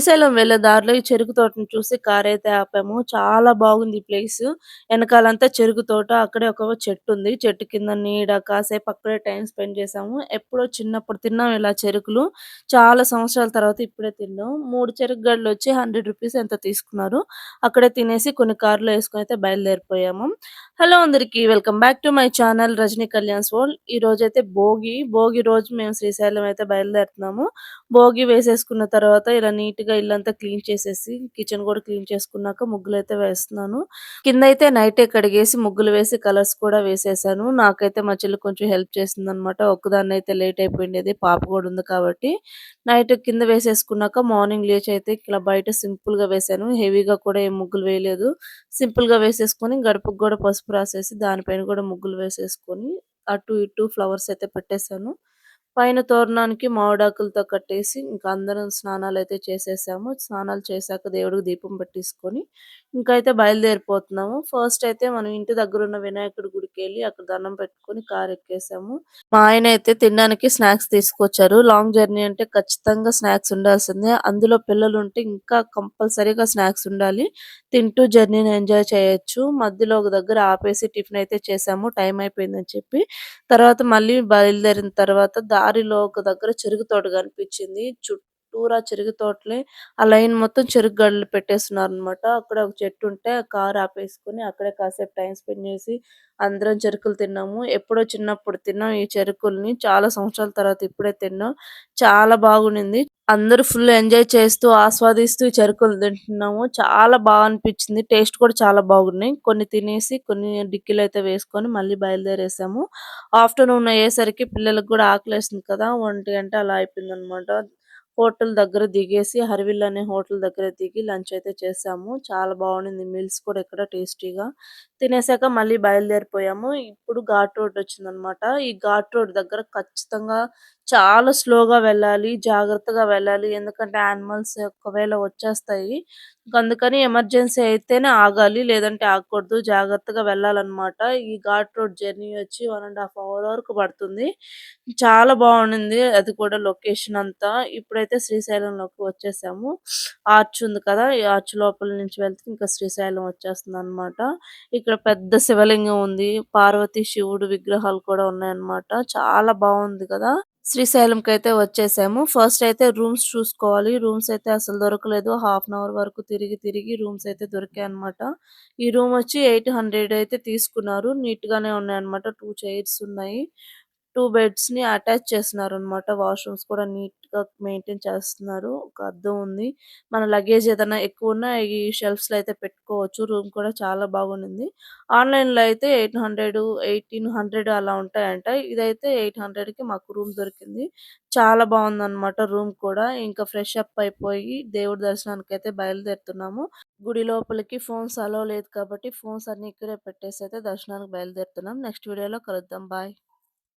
శ్రీశైలం వెళ్ళే దారిలో ఈ చెరుకు తోటను చూసి కార్ అయితే ఆపాము. చాలా బాగుంది ఈ ప్లేస్. వెనకాలంతా చెరుకు తోట. అక్కడే ఒక చెట్టు ఉంది. చెట్టు కింద నీడ కాసేపు అక్కడే టైం స్పెండ్ చేసాము. ఎప్పుడో చిన్నప్పుడు తిన్నాం ఇలా చెరుకులు. చాలా సంవత్సరాల తర్వాత ఇప్పుడే తిన్నాం. మూడు చెరుకు గడలు వచ్చి హండ్రెడ్ రూపీస్ ఎంత తీసుకున్నారు. అక్కడే తినేసి కొన్ని కార్లు వేసుకుని అయితే బయలుదేరిపోయాము. హలో అందరికి welcome back to my channel Rajani Kalyan's world. ఈ రోజు అయితే భోగి. భోగి రోజు మేము శ్రీశైలం అయితే బయలుదేరుతున్నాము. భోగి వేసేసుకున్న తర్వాత ఇలా నీట్ గా ఇల్లంతా క్లీన్ చేసేసి కిచెన్ కూడా క్లీన్ చేసుకున్నాక ముగ్గులు అయితే వేస్తున్నాను. కింద అయితే నైటే కడిగేసి ముగ్గులు వేసి కలర్స్ కూడా వేసేసాను. నాకైతే మా చెల్లి కొంచెం హెల్ప్ చేసింది అనమాట ఒక్కదాన్ని అయితే లేట్ అయిపోయింది పాప కూడా ఉంది కాబట్టి. నైట్ కింద వేసేసుకున్నాక మార్నింగ్ లేచి అయితే ఇలా బయట సింపుల్గా వేసాను. హెవీగా కూడా ఏం ముగ్గులు వేయలేదు. సింపుల్గా వేసేసుకొని గడపకు కూడా పసుపు రాసేసి దానిపైన కూడా ముగ్గులు వేసేసుకొని అటు ఇటు ఫ్లవర్స్ అయితే పెట్టేశాను. పైన తోరణానికి మామిడాకులతో కట్టేసి ఇంకా అందరం స్నానాలు అయితే చేసేసాము. స్నానాలు చేశాక దేవుడికి దీపం పెట్టేసుకొని ఇంకా అయితే బయలుదేరిపోతున్నాము. ఫస్ట్ అయితే మనం ఇంటి దగ్గర ఉన్న వినాయకుడి గుడికి వెళ్ళి అక్కడ దండం పెట్టుకొని కార్ ఎక్కేసాము. మా ఆయన అయితే తినడానికి స్నాక్స్ తీసుకొచ్చారు. లాంగ్ జర్నీ అంటే ఖచ్చితంగా స్నాక్స్ ఉండాల్సిందే. అందులో పిల్లలు ఉంటే ఇంకా కంపల్సరీగా స్నాక్స్ ఉండాలి. తింటూ జర్నీని ఎంజాయ్ చేయొచ్చు. మధ్యలో ఒక దగ్గర ఆపేసి టిఫిన్ అయితే చేసాము. టైం అయిపోయిందని చెప్పి. తర్వాత మళ్ళీ బయలుదేరిన తర్వాత దారిలో ఒక దగ్గర చెరుకు తోట కనిపించింది. చుట్టూరా చెరుకు తోటలే ఆ లైన్ మొత్తం చెరుకు గడలు పెట్టేస్తున్నారు అనమాట అక్కడ ఒక చెట్టు ఉంటే ఆ కార్ ఆపేసుకొని అక్కడే కాసేపు టైం స్పెండ్ చేసి అందరం చెరుకులు తిన్నాము. ఎప్పుడో చిన్నప్పుడు తిన్నాం ఈ చెరుకుల్ని. చాలా సంవత్సరాల తర్వాత ఇప్పుడే తిన్నాం. చాలా బాగుండింది. అందరూ ఫుల్ ఎంజాయ్ చేస్తూ ఆస్వాదిస్తూ ఈ చెరుకులు తింటున్నాము. చాలా బాగా అనిపించింది. టేస్ట్ కూడా చాలా బాగున్నాయి. కొన్ని తినేసి కొన్ని డిక్కీలు అయితే వేసుకొని మళ్ళీ బయలుదేరేసాము. ఆఫ్టర్నూన్ అయ్యేసరికి పిల్లలకు కూడా ఆకలేస్తుంది కదా. ఒంటి గంట అలా అయిపోయింది అనమాట హోటల్ దగ్గర దిగేసి హరివిల్ అనే హోటల్ దగ్గర దిగి లంచ్ అయితే చేసాము. చాలా బాగుండింది. మీల్స్ కూడా ఇక్కడ టేస్టీగా తినేసాక మళ్ళీ బయలుదేరిపోయాము. ఇప్పుడు ఘాట్ రోడ్ వచ్చిందనమాట. ఈ ఘాట్ రోడ్ దగ్గర ఖచ్చితంగా చాలా స్లోగా వెళ్ళాలి జాగ్రత్తగా వెళ్ళాలి. ఎందుకంటే యానిమల్స్ ఒకవేళ వచ్చేస్తాయి అందుకని ఎమర్జెన్సీ అయితేనే ఆగాలి లేదంటే ఆగకూడదు. జాగ్రత్తగా వెళ్ళాలన్నమాట. ఈ ఘాట్ రోడ్ జర్నీ వచ్చి వన్ అండ్ హాఫ్ అవర్ వరకు పడుతుంది. చాలా బాగుంది అది కూడా లొకేషన్ అంతా. ఇప్పుడైతే శ్రీశైలంలోకి వచ్చేసాము. ఆర్చ్ ఉంది కదా ఈ ఆర్చ్ లోపల నుంచి వెళ్తే ఇంకా శ్రీశైలం వచ్చేస్తుంది అనమాట ఇక్కడ పెద్ద శివలింగం ఉంది. పార్వతి శివుడు విగ్రహాలు కూడా ఉన్నాయన్నమాట. చాలా బాగుంది కదా. శ్రీశైలంకి అయితే వచ్చేసాము. ఫస్ట్ అయితే రూమ్స్ చూసుకోవాలి. రూమ్స్ అయితే అసలు దొరకలేదు. హాఫ్ అన్ అవర్ వరకు తిరిగి తిరిగి రూమ్స్ అయితే దొరికాయి అనమాట ఈ రూమ్ వచ్చి ఎయిట్ హండ్రెడ్ అయితే తీసుకున్నారు. నీట్ గానే ఉన్నాయి అనమాట టూ చైర్స్ ఉన్నాయి. టూ బెడ్స్ని అటాచ్ చేస్తున్నారు అనమాట వాష్రూమ్స్ కూడా నీట్గా మెయింటైన్ చేస్తున్నారు. ఒక అద్దం ఉంది. మన లగేజ్ ఏదైనా ఎక్కువ ఉన్నా ఈ షెల్ఫ్స్లో అయితే పెట్టుకోవచ్చు. రూమ్ కూడా చాలా బాగుంది ఆన్లైన్లో అయితే ఎయిట్ హండ్రెడ్ ఎయిటీన్ హండ్రెడ్ అలా ఉంటాయంట. ఇదైతే ఎయిట్ హండ్రెడ్కి మాకు రూమ్ దొరికింది. చాలా బాగుంది అనమాట రూమ్ కూడా. ఇంకా ఫ్రెష్ అప్ అయిపోయి దేవుడి దర్శనానికి అయితే బయలుదేరుతున్నాము. గుడి లోపలికి ఫోన్స్ అలో లేదు కాబట్టి ఫోన్స్ అన్ని ఇక్కడే పెట్టేసి అయితే దర్శనానికి బయలుదేరుతున్నాం. నెక్స్ట్ వీడియోలో కలుద్దాం. బాయ్.